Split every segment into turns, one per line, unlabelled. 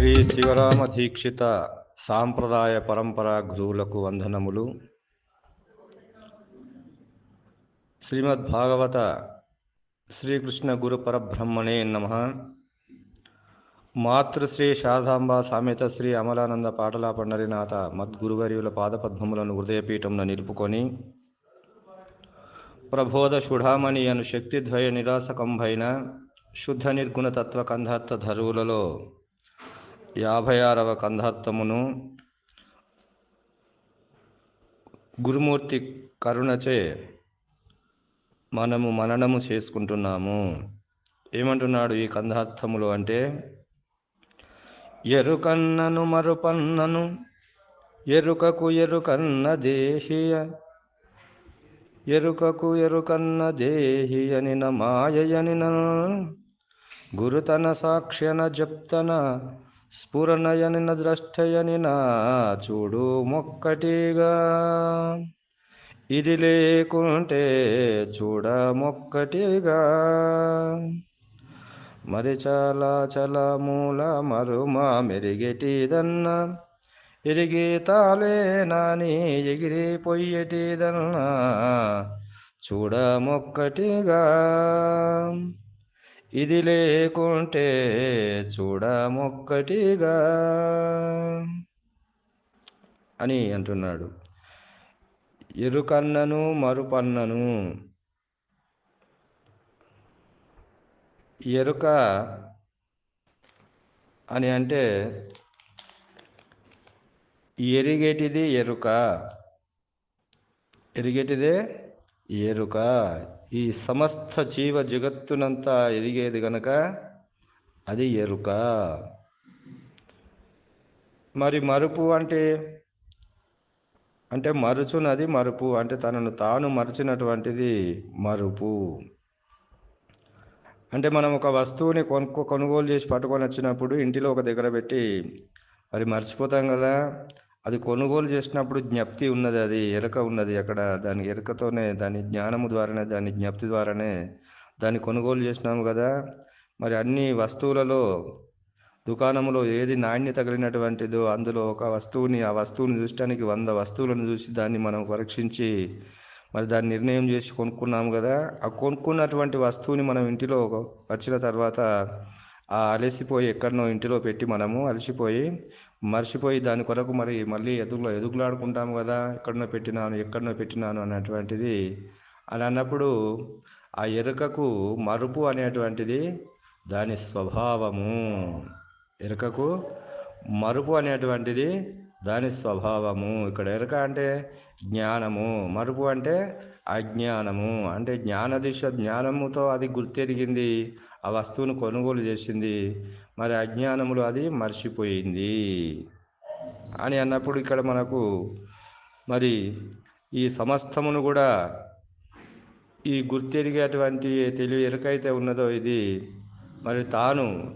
శ్రీ శివరామ దీక్షిత సాంప్రదాయ పరంపర గురువులకు వందనములు. శ్రీమద్ భాగవత శ్రీకృష్ణ గురు పరబ్రహ్మణే నమ. మాతృశ్రీ శారదాంబ సామెత శ్రీ అమలానంద పాటల పండరినాథ మద్గురువర్యుల పాదపద్మములను హృదయపీఠంలో నిలుపుకొని ప్రబోధ షుఢామణి అను శక్తిద్వయ నిరాసకంభైన శుద్ధ నిర్గుణ తత్వ కంధార్థ ధరువులలో యాభై ఆరవ కంధార్థమును గురుమూర్తి కరుణచే మనము మననము చేసుకుంటున్నాము. ఏమంటున్నాడు ఈ కంధార్థములు అంటే ఎరుకన్నను మరుపన్నను ఎరుకకు ఎరుకన్న దేహియ ఎరుకకు ఎరుకన్న దేహియనిన మాయయనిన గురుతన సాక్ష్యన జప్తన స్ఫురణయనిన ద్రష్టయనిన చూడు మొక్కటిగా. ఇది లేకుంటే చూడ మొక్కటిగా. మరి చాలా చల మూల మరుమా మెరిగెటిదన్న ఎరిగి తాలే నాని ఎగిరి చూడ మొక్కటిగా. ఇది లేకుంటే చూడ మొక్కటిగా అని అంటున్నాడు. ఎరుకన్నను మరుపన్నను. ఎరుక అని అంటే ఎరిగేటిది ఎరుక. ఎరిగేటిదే ఎరుక. ఈ సమస్త జీవ జగత్తునంతా ఎరిగేది గనక అది ఎరుక. మరి మరుపు అంటే? అంటే మరుచునది మరుపు అంటే తనను తాను మరిచినటువంటిది మరుపు. అంటే మనం ఒక వస్తువుని కొనుక్కో కొనుగోలు చేసి పట్టుకొని వచ్చినప్పుడు ఇంటిలో ఒక దగ్గర పెట్టి మరి మర్చిపోతాం కదా అది కొనుగోలు చేసినప్పుడు జ్ఞప్తి ఉన్నది అది ఎరక ఉన్నది. అక్కడ దాని ఎరకతోనే దాని జ్ఞానము ద్వారానే దాని జ్ఞప్తి ద్వారానే దాన్ని కొనుగోలు చేసినాము కదా. మరి అన్ని వస్తువులలో దుకాణంలో ఏది నాణ్యత కలిగినటువంటిదో అందులో ఒక వస్తువుని ఆ వస్తువుని చూడటానికి వంద వస్తువులను చూసి దాన్ని మనం పరీక్షించి మరి దాన్ని నిర్ణయం చేసి కొనుక్కున్నాము కదా. ఆ కొనుక్కున్నటువంటి వస్తువుని మనం ఇంటిలో వచ్చిన తర్వాత ఆ అలసిపోయి ఎక్కడనో ఇంటిలో పెట్టి మనము అలసిపోయి మర్చిపోయి దాని కొరకు మరి మళ్ళీ ఎదుగులో ఎదుగులాడుకుంటాము కదా. ఎక్కడనో పెట్టినాను ఎక్కడనో పెట్టినాను అనేటువంటిది. అని అన్నప్పుడు ఆ ఎరుకకు మరుపు అనేటువంటిది దాని స్వభావము. ఎరుకకు మరుపు అనేటువంటిది దాని స్వభావము. ఇక్కడ ఎరుక అంటే జ్ఞానము. మరుపు అంటే అజ్ఞానము. అంటే జ్ఞాన దిశ జ్ఞానముతో అది గుర్తెరిగింది. ఆ వస్తువును కొనుగోలు చేసింది. మరి అజ్ఞానములు అది మర్చిపోయింది. అని అన్నప్పుడు ఇక్కడ మనకు మరి ఈ సమస్తమును కూడా ఈ గుర్తెరిగేటువంటి తెలివి ఎరుకైతే ఉన్నదో ఇది మరి తాను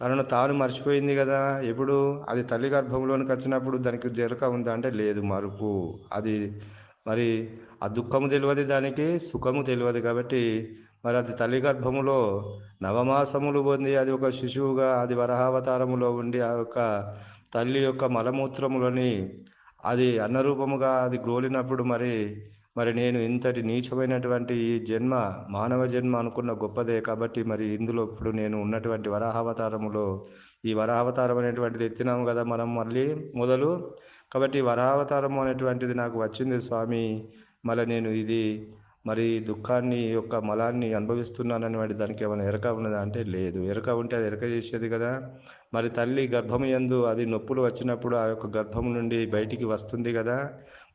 తనను తాను మర్చిపోయింది కదా. ఎప్పుడు? అది తల్లి గర్భంలోనికి వచ్చినప్పుడు దానికి జరక ఉందా అంటే లేదు మరుపు. అది మరి ఆ దుఃఖము తెలియదు దానికి సుఖము తెలియదు కాబట్టి మరి అది తల్లి గర్భములో నవమాసములు పొంది అది ఒక శిశువుగా అది వరహావతారములో ఉండి ఆ యొక్క తల్లి యొక్క మలమూత్రములని అది అన్నరూపముగా అది గ్రోలినప్పుడు మరి మరి నేను ఇంతటి నీచమైనటువంటి ఈ జన్మ మానవ జన్మ అనుకున్న గొప్పదే కాబట్టి మరి ఇందులో ఇప్పుడు నేను ఉన్నటువంటి వరాహావతారములో ఈ వరాహావతారం అనేటువంటిది ఎత్తినాము కదా మనం మళ్ళీ మొదలు. కాబట్టి వరాహావతారము అనేటువంటిది నాకు వచ్చింది స్వామి మళ్ళీ నేను ఇది మరి దుఃఖాన్ని యొక్క మలాన్ని అనుభవిస్తున్నానని వాడి దానికి ఏమైనా ఎరక ఉన్నదా? అంటే లేదు. ఎరక ఉంటే అది ఎరక చేసేది కదా. మరి తల్లి గర్భము యందు అది నొప్పులు వచ్చినప్పుడు ఆ యొక్క గర్భం నుండి బయటికి వస్తుంది కదా.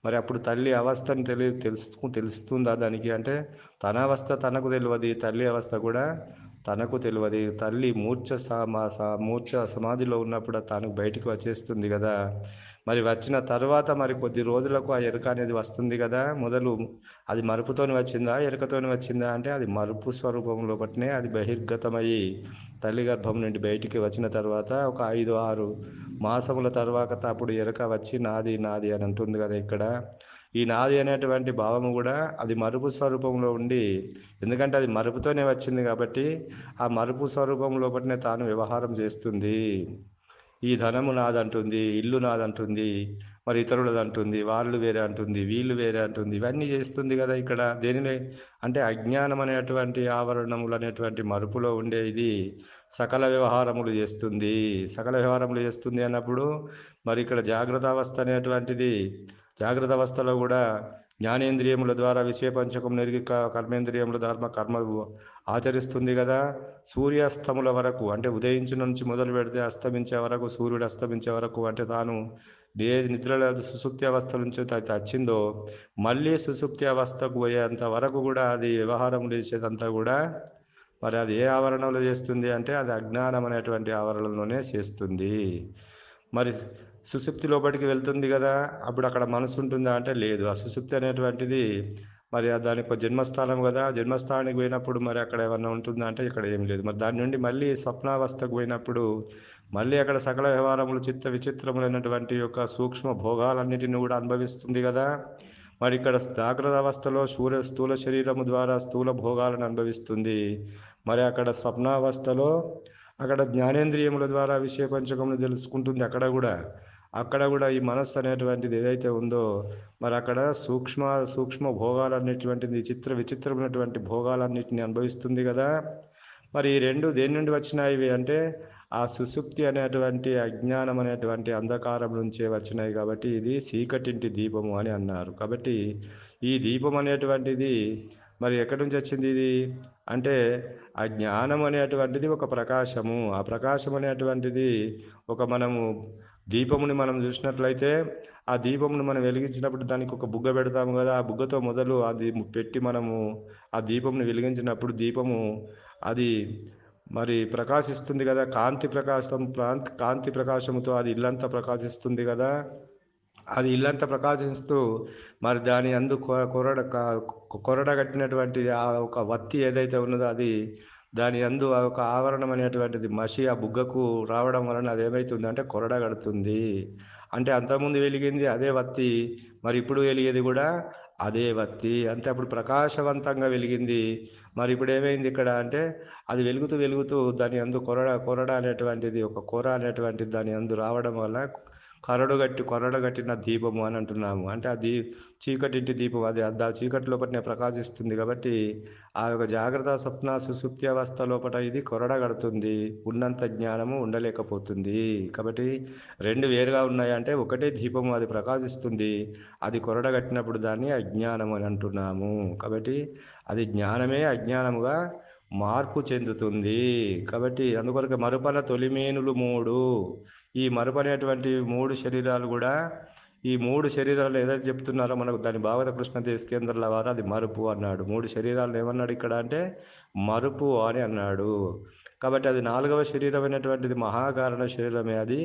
మరి అప్పుడు తల్లి అవస్థను తెలి తెలుసు తెలుస్తుందా దానికి? అంటే తన అవస్థ తనకు తెలియదు తల్లి అవస్థ కూడా తనకు తెలియదు. తల్లి మూర్ఛ సమా మూర్ఛ సమాధిలో ఉన్నప్పుడు తనకు బయటికి వచ్చేస్తుంది కదా. మరి వచ్చిన తర్వాత మరి కొద్ది రోజులకు ఆ ఎరుక అనేది వస్తుంది కదా. మొదలు అది మరుపుతోని వచ్చిందా ఎరుకతోని వచ్చిందా అంటే అది మరుపు స్వరూపంలో బట్టినే అది బహిర్గతమయ్యి తల్లి గర్భం నుండి బయటికి వచ్చిన తర్వాత ఒక ఐదు ఆరు మాసముల తర్వాత అప్పుడు ఎరుక వచ్చి నాది నాది అని అంటుంది కదా ఇక్కడ. ఈ నాది అనేటువంటి భావము కూడా అది మరుపు స్వరూపంలో ఉండి ఎందుకంటే అది మరుపుతోనే వచ్చింది కాబట్టి ఆ మరుపు స్వరూపం లోపలనే తాను వ్యవహారం చేస్తుంది. ఈ ధనము నాదంటుంది ఇల్లు నాదంటుంది మరి ఇతరులది అంటుంది వాళ్ళు వేరే అంటుంది వీళ్ళు వేరే అంటుంది ఇవన్నీ చేస్తుంది కదా ఇక్కడ. దేనిని? అంటే అజ్ఞానం అనేటువంటి ఆవరణములు అనేటువంటి మరుపులో ఉండే ఇది సకల వ్యవహారములు చేస్తుంది. సకల వ్యవహారములు చేస్తుంది అన్నప్పుడు మరి ఇక్కడ జాగ్రత్త అవస్థ అనేటువంటిది జాగ్రత్త అవస్థలో కూడా జ్ఞానేంద్రియముల ద్వారా విషయ పంచకం నెరిగి కర్మేంద్రియముల ధర్మ కర్మ ఆచరిస్తుంది కదా. సూర్యాస్తముల వరకు అంటే ఉదయించిన నుంచి మొదలు పెడితే అస్తమించే వరకు సూర్యుడు అస్తమించే వరకు అంటే తాను ఏ నిద్రలో సుసుప్తి అవస్థ నుంచి అయితే వచ్చిందో మళ్ళీ సుసుప్తి అవస్థకు పోయేంత వరకు కూడా అది వ్యవహారం చేసేదంతా కూడా మరి అది ఏ ఆవరణలో చేస్తుంది అంటే అది అజ్ఞానం అనేటువంటి ఆవరణలోనే చేస్తుంది. మరి సుసుప్తి లోపలికి వెళ్తుంది కదా అప్పుడు అక్కడ మనసు ఉంటుందా అంటే లేదు. ఆ సుసుప్తి అనేటువంటిది మరి దానికి ఒక జన్మస్థానం కదా. జన్మస్థానానికి పోయినప్పుడు మరి అక్కడ ఏమన్నా ఉంటుందా అంటే ఇక్కడ ఏం లేదు. మరి దాని నుండి మళ్ళీ స్వప్నావస్థకు పోయినప్పుడు మళ్ళీ అక్కడ సకల వ్యవహారములు చిత్త విచిత్రములైనటువంటి యొక్క సూక్ష్మ భోగాలన్నిటిని కూడా అనుభవిస్తుంది కదా. మరి ఇక్కడ జాగ్రత్త అవస్థలో సూర్య స్థూల శరీరము ద్వారా స్థూల భోగాలను అనుభవిస్తుంది. మరి అక్కడ స్వప్నావస్థలో అక్కడ జ్ఞానేంద్రియముల ద్వారా విషయ పంచకములు తెలుసుకుంటుంది అక్కడ కూడా. అక్కడ కూడా ఈ మనస్సు అనేటువంటిది ఏదైతే ఉందో మరి అక్కడ సూక్ష్మ సూక్ష్మ భోగాలన్నిటువంటిది చిత్ర విచిత్రమైనటువంటి భోగాలన్నిటిని అనుభవిస్తుంది కదా. మరి ఈ రెండు దేని నుండి వచ్చినాయి అంటే ఆ సుసుప్తి అనేటువంటి అజ్ఞానం అనేటువంటి అంధకారం నుంచే వచ్చినాయి కాబట్టి ఇది చీకటింటి దీపము అని అన్నారు. కాబట్టి ఈ దీపం అనేటువంటిది మరి ఎక్కడి నుంచి వచ్చింది ఇది? అంటే ఆ జ్ఞానం అనేటువంటిది ఒక ప్రకాశము. ఆ ప్రకాశం అనేటువంటిది ఒక మనము దీపముని మనం చూసినట్లయితే ఆ దీపమును మనం వెలిగించినప్పుడు దానికి ఒక బుగ్గ పెడతాము కదా. ఆ బుగ్గతో మొదలు అది పెట్టి మనము ఆ దీపమును వెలిగించినప్పుడు దీపము అది మరి ప్రకాశిస్తుంది కదా. కాంతి ప్రకాశం ప్రాంత కాంతి ప్రకాశముతో అది ఇల్లంతా ప్రకాశిస్తుంది కదా. అది ఇల్లంతా ప్రకాశిస్తూ మరి దాని అందు కొరడ కొరడ కట్టినటువంటి ఆ ఒక వత్తి ఏదైతే ఉన్నదో అది దాని అందు ఒక ఆవరణం అనేటువంటిది మసి ఆ బుగ్గకు రావడం వలన అది ఏమవుతుంది అంటే కొరడ కడుతుంది. అంటే అంతకుముందు వెలిగింది అదే వత్తి మరి ఇప్పుడు వెలిగేది కూడా అదే వత్తి. అంటే అప్పుడు ప్రకాశవంతంగా వెలిగింది. మరి ఇప్పుడు ఏమైంది ఇక్కడ అంటే అది వెలుగుతూ వెలుగుతూ దాని అందు కొరడ కొరడ అనేటువంటిది ఒక కూర అనేటువంటిది దాని అందు రావడం వల్ల కరడు గట్టి కట్టిన దీపము అని అంటున్నాము. అంటే ఆ దీ చీకటింటి దీపం అది ఆ చీకటి లోపలనే ప్రకాశిస్తుంది కాబట్టి ఆ యొక్క జాగ్రత్త స్వప్న సుసుప్తి అవస్థ లోపల ఇది కొరడగడుతుంది ఉన్నంత జ్ఞానము ఉండలేకపోతుంది. కాబట్టి రెండు వేరుగా ఉన్నాయంటే ఒకటే దీపము అది ప్రకాశిస్తుంది. అది కొరడ కట్టినప్పుడు దాన్ని అజ్ఞానం అని అంటున్నాము. కాబట్టి అది జ్ఞానమే అజ్ఞానముగా మార్పు చెందుతుంది. కాబట్టి అందుకొరకు మరుపల తొలిమేనులు మూడు. ఈ మరుపు మూడు శరీరాలు కూడా ఈ మూడు శరీరాలు ఏదైతే చెప్తున్నారో మనకు దాని భాగవత కృష్ణ దేశకేంద్రుల వారు అది మరుపు అన్నాడు. మూడు శరీరాలు ఏమన్నాడు ఇక్కడ అంటే మరుపు అని అన్నాడు. కాబట్టి అది నాలుగవ శరీరమైనటువంటిది మహాకారణ శరీరమే అది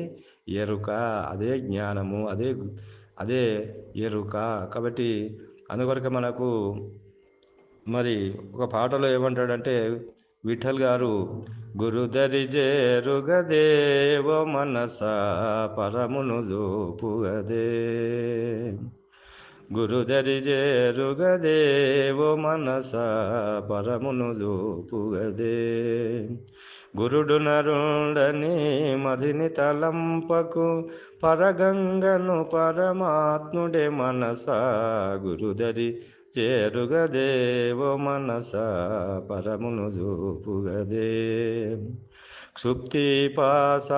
ఎరుక అదే జ్ఞానము అదే అదే ఎరుక. కాబట్టి అందుకొరకు మనకు మరి ఒక పాటలో ఏమంటాడంటే విఠల్ గారు గురుదరి జేరుగదేవ మనస పరమును జోపుగదే. గురుదరి జేరుగదేవ మనస పరమును జోపుగదే. గురుడు నరుండని మదిని తలంపకు పరగంగను పరమాత్ముడే మనస గురుదరి చేరుగదేవో మనస పరమును చూపుగదే. క్షుప్తి పాస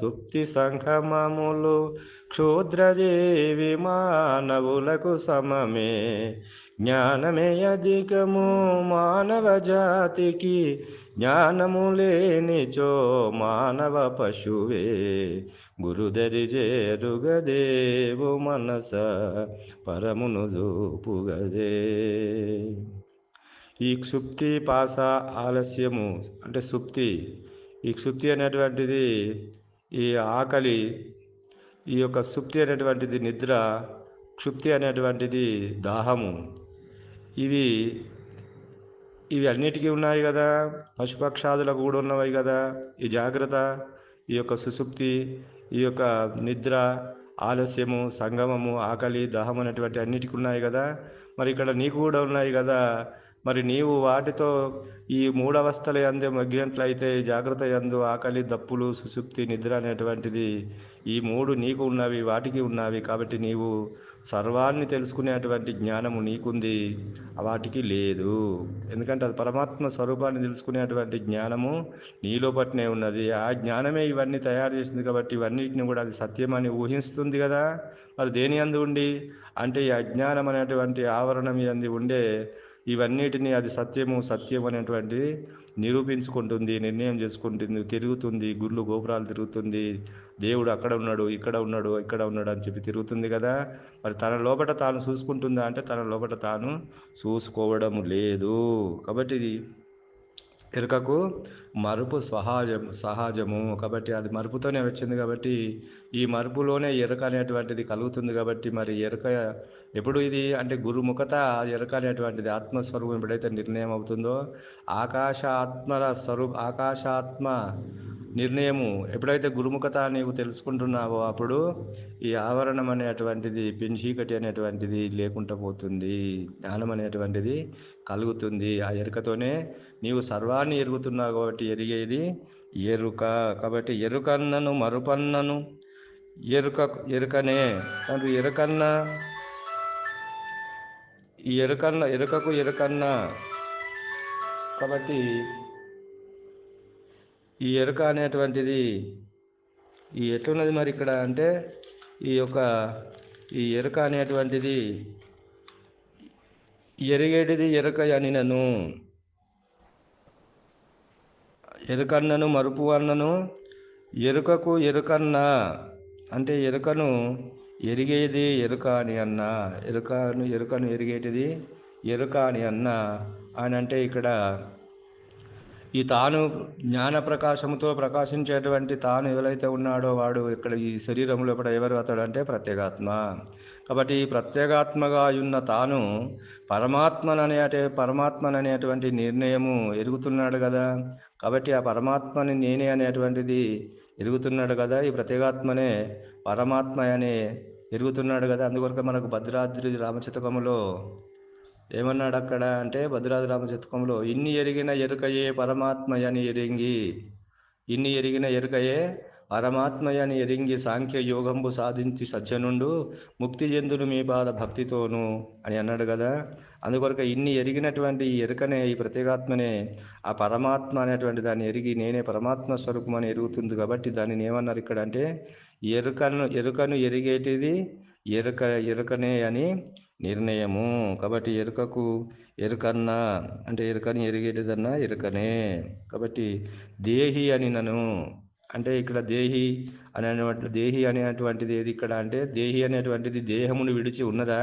సుప్తి సంగమములు క్షుద్రజీవి మానవులకు సమమే. జ్ఞానమే అధికము మానవ జాతికి జ్ఞానము లేనిచో మానవ పశువే. గురుదరి చేరుగదేవు మనస పరమును చూపుగదే. ఈ క్షుప్తి పాస ఆలస్యము అంటే సుప్తి ఈ క్షుప్తి అనేటువంటిది ఈ ఆకలి ఈ యొక్క సుప్తి అనేటువంటిది నిద్ర క్షుప్తి అనేటువంటిది దాహము. ఇవి ఇవి అన్నిటికీ ఉన్నాయి కదా. పశుపక్షాదులకు కూడా ఉన్నవి కదా. ఈ జాగ్రత్త ఈ యొక్క సుసుప్తి ఈ యొక్క నిద్ర ఆలస్యము సంగమము ఆకలి దాహం అనేటువంటి అన్నిటికీ ఉన్నాయి కదా. మరి ఇక్కడ నీకు కూడా ఉన్నాయి కదా. మరి నీవు వాటితో ఈ మూడవస్థల యందు మగ్గినట్లయితే జాగ్రత్త యందు ఆకలి దప్పులు సుసుప్తి నిద్ర అనేటువంటిది ఈ మూడు నీకు ఉన్నవి వాటికి ఉన్నవి కాబట్టి నీవు సర్వాన్ని తెలుసుకునేటువంటి జ్ఞానము నీకుంది. వాటికి లేదు. ఎందుకంటే అది పరమాత్మ స్వరూపాన్ని తెలుసుకునేటువంటి జ్ఞానము నీలో పట్నే ఉన్నది. ఆ జ్ఞానమే ఇవన్నీ తయారు చేసింది కాబట్టి ఇవన్నిటిని కూడా అది సత్యమని ఊహిస్తుంది కదా. మరి దేని అందు ఉండి? అంటే ఈ అజ్ఞానం అనేటువంటి ఆవరణం అంది ఉండే ఇవన్నిటిని అది సత్యము సత్యం అనేటువంటి నిరూపించుకుంటుంది నిర్ణయం చేసుకుంటుంది తిరుగుతుంది గుళ్ళు గోపురాలు తిరుగుతుంది. దేవుడు అక్కడ ఉన్నాడు ఇక్కడ ఉన్నాడు ఇక్కడ ఉన్నాడు అని చెప్పి తిరుగుతుంది కదా. మరి తన లోపల తాను చూసుకుంటుందా అంటే తన లోపల తాను చూసుకోవడం లేదు. కాబట్టి ఇది ఎరుకకు మరుపు సహజం సహజము. కాబట్టి అది మరుపుతోనే వచ్చింది కాబట్టి ఈ మరుపులోనే ఎరుక అనేటువంటిది కలుగుతుంది కాబట్టి మరి ఎరుక ఎప్పుడు ఇది అంటే గురుముఖత ఎరుక అనేటువంటిది ఆత్మస్వరూపం ఎప్పుడైతే నిర్ణయం అవుతుందో ఆకాశాత్మర స్వరూప ఆకాశాత్మ నిర్ణయము ఎప్పుడైతే గురుముఖత నీవు తెలుసుకుంటున్నావో అప్పుడు ఈ ఆవరణం అనేటువంటిది పెంచీకటి అనేటువంటిది లేకుండా పోతుంది జ్ఞానం అనేటువంటిది కలుగుతుంది. ఆ ఎరుకతోనే నీవు సర్వాన్ని ఎరుగుతున్నావు కాబట్టి ఎరిగేది ఎరుక. కాబట్టి ఎరుకన్నను మరుపన్నను. ఎరుక ఎరుకనే. అంటే ఎరుకన్న ఈ ఎరుకన్న ఎరుకకు ఎరుకన్న. కాబట్టి ఈ ఎరుక అనేటువంటిది ఈ ఎట్లున్నది మరి ఇక్కడ అంటే ఈ యొక్క ఈ ఎరుక అనేటువంటిది ఎరిగేటిది ఎరుక అని నన్ను ఎరుకన్నను మరుపు అన్నను ఎరుకకు ఎరుకన్న అంటే ఎరుకను ఎరిగేది ఎరుక అని అన్న ఎరుకను ఎరుకను ఎరిగేటిది ఎరుక అని అన్న అని అంటే ఇక్కడ ఈ తాను జ్ఞాన ప్రకాశముతో ప్రకాశించేటువంటి తాను ఎవరైతే ఉన్నాడో వాడు ఇక్కడ ఈ శరీరంలో కూడా ఎవరు అతడు అంటే ప్రత్యేగాత్మ. కాబట్టి ఈ ప్రత్యేగాత్మగా ఉన్న తాను పరమాత్మననే పరమాత్మననేటువంటి నిర్ణయము ఎరుగుతున్నాడు కదా. కాబట్టి ఆ పరమాత్మని నేనే అనేటువంటిది ఎరుగుతున్నాడు కదా. ఈ ప్రత్యేగాత్మనే పరమాత్మ అనే ఎరుగుతున్నాడు కదా. అందుకొరకు మనకు భద్రాద్రి రామచితకములో ఏమన్నాడు అక్కడ అంటే భద్రాద్రి శతకంలో ఇన్ని ఎరిగిన ఎరుకయే పరమాత్మయని ఎరింగి ఇన్ని ఎరిగిన ఎరుకయే పరమాత్మయని ఎరింగి సాంఖ్య యోగంబు సాధించి సజ్జనుండు ముక్తి చెందును మీ బాధ భక్తితోను అని అన్నాడు కదా. అందుకొరక ఇన్ని ఎరిగినటువంటి ఈ ఎరుకనే ఈ ప్రత్యేగాత్మనే ఆ పరమాత్మ అనేటువంటి దాన్ని ఎరిగి నేనే పరమాత్మ స్వరూపం అని ఎరుగుతుంది కాబట్టి దానిని ఏమన్నారు ఇక్కడ అంటే ఎరుకను ఎరుకను ఎరిగేటిది ఎరుక ఎరుకనే అని నిర్ణయము. కాబట్టి ఎరుకకు ఎరుకన్నా అంటే ఎరుకని ఎరిగేటిదన్నా ఎరుకనే. కాబట్టి దేహి అని నన్ను అంటే ఇక్కడ దేహి అనేటువంటి దేహి అనేటువంటిది ఏది ఇక్కడ అంటే దేహి అనేటువంటిది దేహమును విడిచి ఉన్నదా?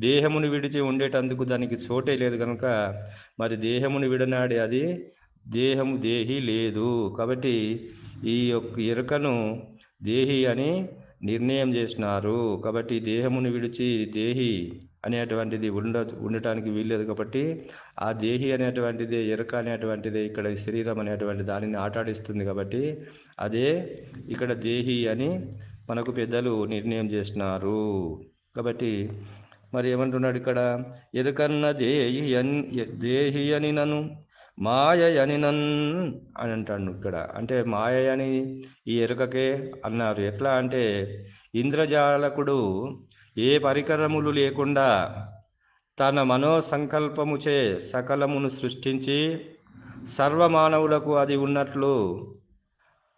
దేహమును విడిచి ఉండేటందుకు దానికి చోటే లేదు కనుక మరి దేహమును విడనాడే అది దేహము దేహి లేదు. కాబట్టి ఈ యొక్క ఎరుకను దేహి అని నిర్ణయం చేసినారు. కాబట్టి దేహమును విడిచి దేహి అనేటువంటిది ఉండ ఉండటానికి వీల్లేదు కాబట్టి ఆ దేహి అనేటువంటిది ఎరుక అనేటువంటిది ఇక్కడ శరీరం అనేటువంటి దానిని ఆటాడిస్తుంది కాబట్టి అదే ఇక్కడ దేహి అని మనకు పెద్దలు నిర్ణయం చేసినారు. కాబట్టి మరి ఏమంటున్నాడు ఇక్కడ? ఎరుకన్న దేహి అని దేహి అని నన్ను మాయ అని నన్ అని అంటాడు ఇక్కడ. అంటే మాయ అని ఈ ఎరుకకే అన్నారు. ఎట్లా అంటే ఇంద్రజాలకుడు ఏ పరికరములు లేకుండా తన మనోసంకల్పముచే సకలమును సృష్టించి సర్వమానవులకు అది ఉన్నట్లు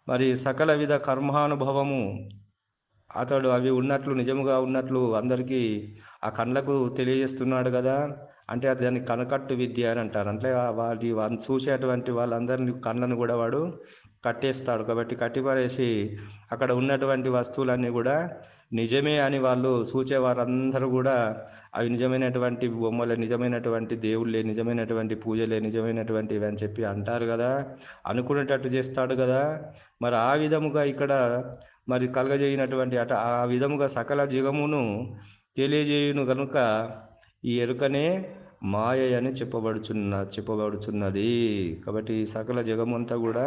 మరి సకల విధ కర్మానుభవము అతడు అవి ఉన్నట్లు నిజముగా ఉన్నట్లు అందరికీ ఆ కళ్ళకు తెలియజేస్తున్నాడు కదా. అంటే అది దాన్ని కనకట్టు విద్య అని అంటారు. అంటే వాటి వాళ్ళని చూసేటువంటి వాళ్ళందరినీ కళ్ళను కూడా వాడు కట్టేస్తాడు. కాబట్టి కట్టిపడేసి అక్కడ ఉన్నటువంటి వస్తువులన్నీ కూడా నిజమే అని వాళ్ళు చూచే వారందరూ కూడా అవి నిజమైనటువంటి బొమ్మలే నిజమైనటువంటి దేవుళ్ళే నిజమైనటువంటి పూజలే నిజమైనటువంటివి అని చెప్పి అంటారు కదా. అనుకునేటట్టు చేస్తాడు కదా. మరి ఆ విధముగా ఇక్కడ మరి కలగజేయినటువంటి అట ఆ విధముగా సకల జగమును తెలియజేయును కనుక ఈ ఎరుకనే మాయ అని చెప్పబడుచున్న చెప్పబడుచున్నది. కాబట్టి సకల జగమంతా కూడా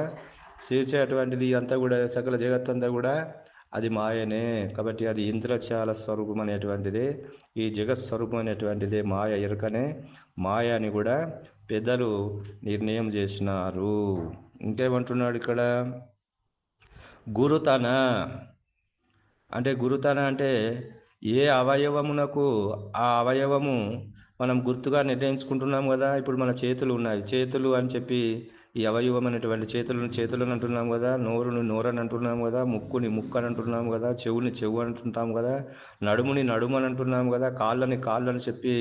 చేసేటువంటిది అంతా కూడా సకల జగత్తంతా కూడా అది మాయనే. కాబట్టి అది ఇంద్రచాల స్వరూపం అనేటువంటిది. ఈ జగత్ స్వరూపం అనేటువంటిది మాయ ఎరుకనే. మాయ అని కూడా పెద్దలు నిర్ణయం చేసినారు. ఇంకేమంటున్నాడు ఇక్కడ? గురుతన. అంటే గురుతన అంటే ఏ అవయవమునకు ఆ అవయవము మనం గుర్తుగా నిర్ణయించుకుంటున్నాం కదా? ఇప్పుడు మన చేతులు ఉన్నాయి. చేతులు అని చెప్పి ఈ అవయవం అనేటువంటి చేతులను చేతులను అంటున్నాం కదా నోరుని నోరని అంటున్నాం కదా ముక్కుని ముక్కు అని అంటున్నాం కదా చెవుని చెవు అంటుంటాం కదా నడుముని నడుము అని అంటున్నాం కదా కాళ్ళని కాళ్ళని చెప్పి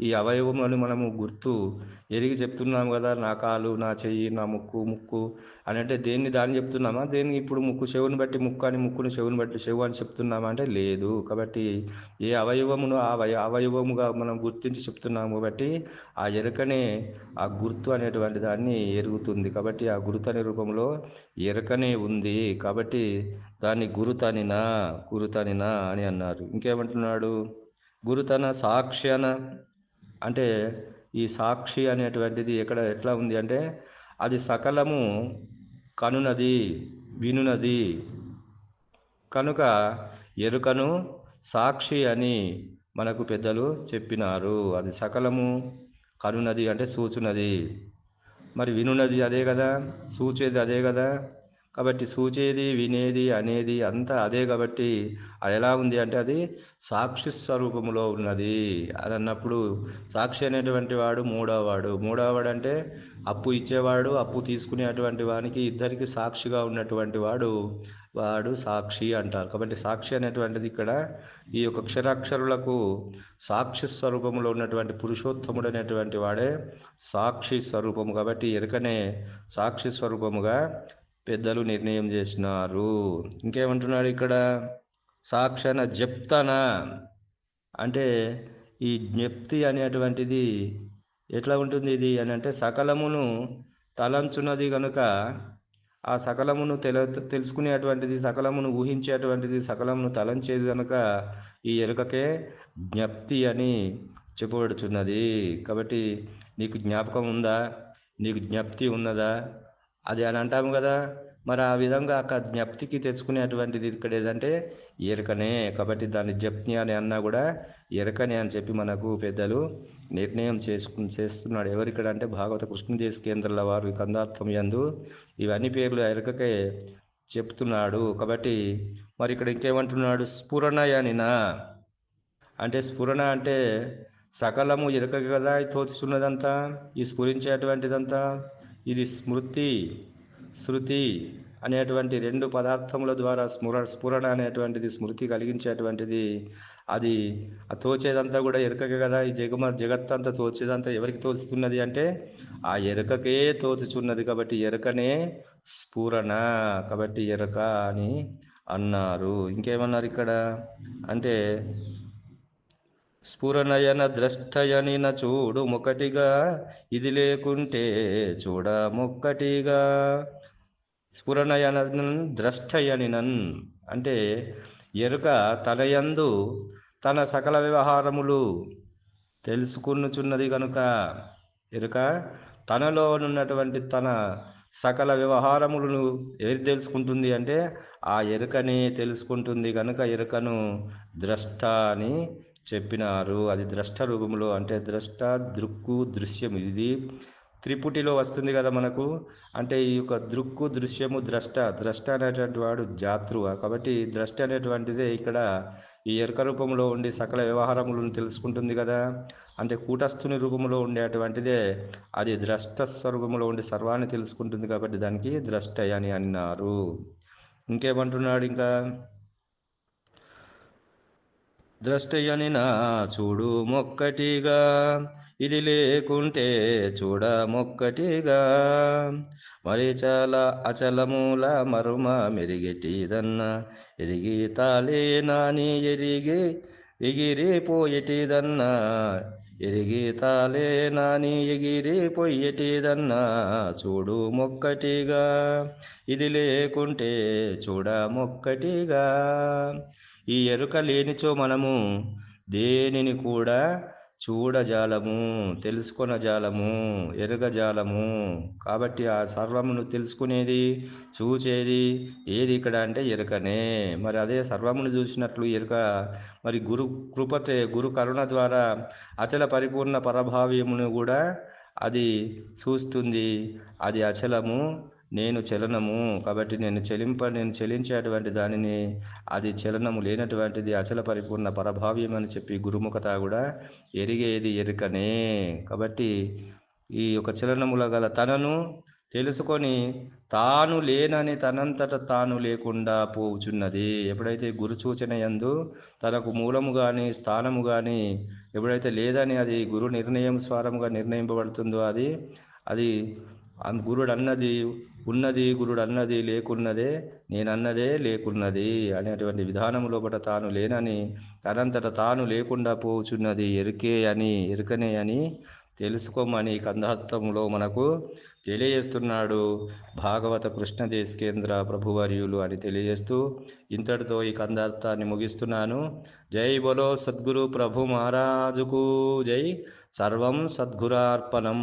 ఈ అవయవములను మనము గుర్తు ఎరిగి చెప్తున్నాం కదా నా కాలు నా చెయ్యి నా ముక్కు ముక్కు అని అంటే దేన్ని దాన్ని చెప్తున్నామా? దేన్ని ఇప్పుడు ముక్కు చెవుని బట్టి ముక్కు అని ముక్కుని చెవుని బట్టి చెవు అని చెప్తున్నామా అంటే లేదు. కాబట్టి ఏ అవయవమును ఆ అవయవముగా మనం గుర్తించి చెప్తున్నాము కాబట్టి ఆ ఎరుకనే ఆ గుర్తు అనేటువంటి దాన్ని గుర్తుంది. కాబట్టి ఆ గురుతని అనే రూపంలో ఎరకనే ఉంది. కాబట్టి దాన్ని గురుతనినా గురుతనినా అని అన్నారు. ఇంకేమంటున్నాడు? గురుతన సాక్ష్యన అంటే ఈ సాక్షి అనేటువంటిది ఎక్కడ ఎట్లా ఉంది అంటే అది సకలము కనునది వినునది. కనుక ఎరుకను సాక్షి అని మనకు పెద్దలు చెప్పినారు. అది సకలము కనునది అంటే సూచునది. మరి వినున్నది అదే కదా సూచేది అదే కదా. కాబట్టి సూచేది వినేది అనేది అంతా అదే కాబట్టి అది ఎలా ఉంది అంటే అది సాక్షి స్వరూపంలో ఉన్నది అని అన్నప్పుడు సాక్షి అనేటువంటి వాడు మూడవవాడు. మూడవవాడు అంటే అప్పు ఇచ్చేవాడు అప్పు తీసుకునేటువంటి వానికి ఇద్దరికి సాక్షిగా ఉన్నటువంటి వాడు. వాడు సాక్షి అంటారు. కాబట్టి సాక్షి అనేటువంటిది ఇక్కడ ఈ యొక్క క్షరాక్షరులకు సాక్షి స్వరూపంలో ఉన్నటువంటి పురుషోత్తముడు అనేటువంటి వాడే సాక్షి స్వరూపము. కాబట్టి ఎరుకనే సాక్షి స్వరూపముగా పెద్దలు నిర్ణయం చేసినారు. ఇంకేమంటున్నాడు ఇక్కడ? సాక్షన జప్తన. అంటే ఈ జ్ఞప్తి అనేటువంటిది ఎట్లా ఉంటుంది ఇది అని అంటే సకలమును తలంచున్నది కనుక ఆ సకలమును తెల తెలుసుకునేటువంటిది సకలమును ఊహించేటువంటిది సకలమును తలంచేది కనుక ఈ ఎరుకకే జ్ఞప్తి అని చెప్పబడుచున్నది. కాబట్టి నీకు జ్ఞాపకం ఉందా? నీకు జ్ఞప్తి ఉన్నదా? అది అని అంటాము కదా. మరి ఆ విధంగా అక్కడ జ్ఞప్తికి తెచ్చుకునేటువంటిది ఇక్కడ ఏదంటే ఎరకనే. కాబట్టి దాన్ని జప్ని అని అన్నా కూడా ఎరకనే అని చెప్పి మనకు పెద్దలు నిర్ణయం చేసుకు చేస్తున్నాడు. ఎవరిక్కడ అంటే భాగవత కృష్ణదేశ కేంద్రాల వారు కందార్థం యందు ఇవన్నీ పేర్లు ఎరకకే చెప్తున్నాడు. కాబట్టి మరి ఇక్కడ ఇంకేమంటున్నాడు? స్ఫురణయనినా. అంటే స్ఫురణ అంటే సకలము ఎరక కదా తోచుతున్నదంతా ఈ స్ఫురించేటువంటిదంతా ఇది స్మృతి. శృతి అనేటువంటి రెండు పదార్థముల ద్వారా స్మృ స్ఫురణ అనేటువంటిది స్మృతి కలిగించేటువంటిది అది ఆ తోచేదంతా కూడా ఎరుకకే కదా ఈ జగమ జగత్తంతా తోచేదంతా ఎవరికి తోచుతున్నది అంటే ఆ ఎరకకే తోచుచున్నది కాబట్టి ఎరకనే స్ఫురణ కాబట్టి ఎరక అని అన్నారు. ఇంకేమన్నారు ఇక్కడ? అంటే స్ఫురణయన ద్రష్టయనిన చూడు మొక్కటిగా ఇది లేకుంటే చూడ స్ఫురణయనన్ ద్రష్టయనినన్. అంటే ఎరుక తనయందు తన సకల వ్యవహారములు తెలుసుకునుచున్నది కనుక ఎరుక తనలో ఉన్నటువంటి తన సకల వ్యవహారములను ఏది తెలుసుకుంటుంది అంటే ఆ ఎరుకని తెలుసుకుంటుంది కనుక ఎరుకను ద్రష్ట అని చెప్పినారు. అది ద్రష్ట రూపంలో అంటే ద్రష్ట దృక్కు దృశ్యం ఇది త్రిపుటిలో వస్తుంది కదా మనకు. అంటే ఈ యొక్క దృక్కు దృశ్యము ద్రష్ట. ద్రష్ట అనేటువంటి వాడు జాతృవ. కాబట్టి ద్రష్ట అనేటువంటిదే ఇక్కడ ఈ ఎరుక రూపంలో ఉండి సకల వ్యవహారములను తెలుసుకుంటుంది కదా. అంటే కూటస్థుని రూపంలో ఉండేటువంటిదే అది ద్రష్ట స్వరూపంలో ఉండి సర్వాన్ని తెలుసుకుంటుంది కాబట్టి దానికి ద్రష్ట అని అన్నారు. ఇంకేమంటున్నాడు ఇంకా? ద్రష్టయని నా చూడు మొక్కటిగా ఇది లేకుంటే చూడ మొక్కటిగా మరి చాలా అచలమూల మరుమ మెరిగెటిదన్న. ఎరిగి తాలే నాని ఎరిగి ఎగిరిపోయేటిదన్న ఎరిగి తాలే నాని ఎగిరిపోయేటిదన్న చూడు మొక్కటిగా. ఇది లేకుంటే చూడ మొక్కటిగా ఈ ఎరుక లేనిచో మనము దేనిని కూడా చూడజాలము తెలుసుకున్న జాలము ఎరగజాలము. కాబట్టి ఆ సర్వమును తెలుసుకునేది చూచేది ఏది ఇక్కడ అంటే ఎరుకనే. మరి అదే సర్వమును చూసినట్లు ఎరుక మరి గురు కృపతే గురు కరుణ ద్వారా అచల పరిపూర్ణ పరభావ్యమును కూడా అది చూస్తుంది. అది అచలము. నేను చలనము కాబట్టి నేను చెలింప నేను చెలించేటువంటి దానిని అది చలనము లేనటువంటిది అచల పరిపూర్ణ పరభావ్యం అని చెప్పి గురుముఖత కూడా ఎరిగేది ఎరుకనే. కాబట్టి ఈ యొక్క చలనముల గల తనను తెలుసుకొని తాను లేనని తనంతట తాను లేకుండా పోవుచున్నది ఎప్పుడైతే గురు సూచన యందు తనకు మూలము కానీ స్థానము కానీ ఎప్పుడైతే లేదని అది గురు నిర్ణయం స్వరముగా నిర్ణయింపబడుతుందో అది అది గురుడు అన్నది ఉన్నది గురుడు అన్నది లేకున్నదే నేనన్నదే లేకున్నది అనేటువంటి విధానములో లోపల తాను లేనని తనంతట తాను లేకుండా పోచున్నది ఎరుకే అని ఎరుకనే అని తెలుసుకోమని కందహత్తంలో మనకు తెలియజేస్తున్నాడు భాగవత కృష్ణదేశకేంద్ర ప్రభువర్యులు అని తెలియజేస్తూ ఇంతటితో ఈ కందార్థాన్ని ముగిస్తున్నాను. జై బలో సద్గురు ప్రభు మహారాజుకు జై. సర్వం సద్గురార్పణం.